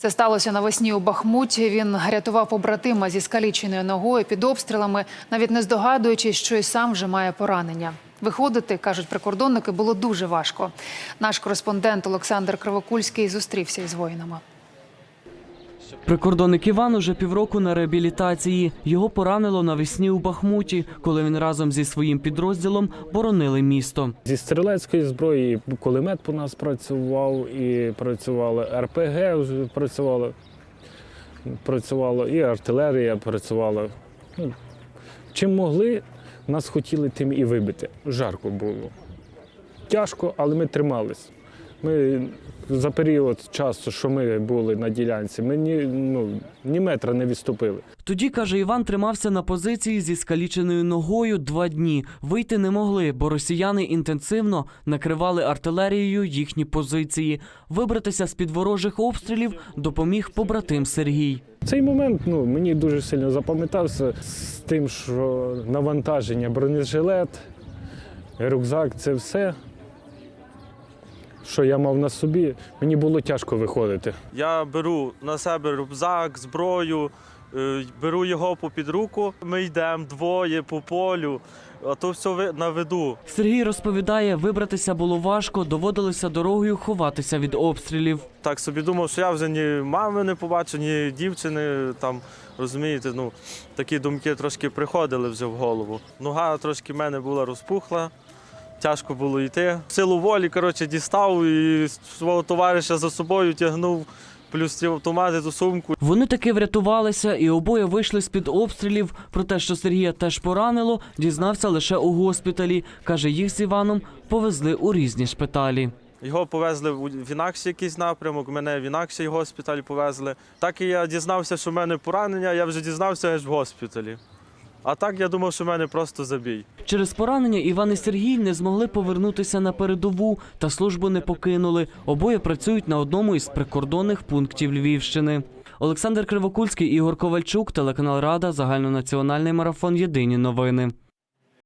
Це сталося навесні у Бахмуті. Він рятував побратима зі скаліченою ногою під обстрілами, навіть не здогадуючись, що й сам вже має поранення. Виходити, кажуть прикордонники, було дуже важко. Наш кореспондент Олександр Кривокульський зустрівся із воїнами. Прикордонник Іван уже півроку на реабілітації. Його поранило навесні у Бахмуті, коли він разом зі своїм підрозділом боронили місто. Зі стрілецької зброї кулемет по нас працював і працювало РПГ вже працювало, працювало і артилерія працювала. Ну, чим могли, нас хотіли тим і вибити. Жарко було. Тяжко, але ми тримались. Ми за період часу, що ми були на ділянці, ми ні, ну, ні метра не відступили. Тоді, каже Іван, тримався на позиції зі скаліченою ногою два дні. Вийти не могли, бо росіяни інтенсивно накривали артилерією їхні позиції. Вибратися з-під ворожих обстрілів допоміг побратим Сергій. Цей момент ну, мені дуже сильно запам'ятався з тим, що навантаження, бронежилет, рюкзак це все, що я мав на собі, мені було тяжко виходити. Я беру на себе рюкзак, зброю, е, беру його попід руку. Ми йдемо двоє по полю, а то все ви- на виду. Сергій розповідає, вибратися було важко, доводилося дорогою ховатися від обстрілів. Так собі думав, що я вже ні мами не побачу, ні дівчини. Там розумієте, ну такі думки трошки приходили вже в голову. Нога трошки в мене була розпухла. Тяжко було йти. Силу волі, коротше, дістав і свого товариша за собою тягнув, плюс ті автомати ту сумку. Вони таки врятувалися і обоє вийшли з-під обстрілів. Про те, що Сергія теж поранило, дізнався лише у госпіталі. Каже, їх з Іваном повезли у різні шпиталі. Його повезли в в інакший якийсь напрямок, мене в інакший госпіталь повезли. Так і я дізнався, що в мене поранення, я вже дізнався аж в госпіталі. А так я думав, що в мене просто забій. Через поранення Іван і Сергій не змогли повернутися на передову та службу не покинули. Обоє працюють на одному із прикордонних пунктів Львівщини. Олександр Кривокульський, Ігор Ковальчук, телеканал Рада, загальнонаціональний марафон Єдині новини.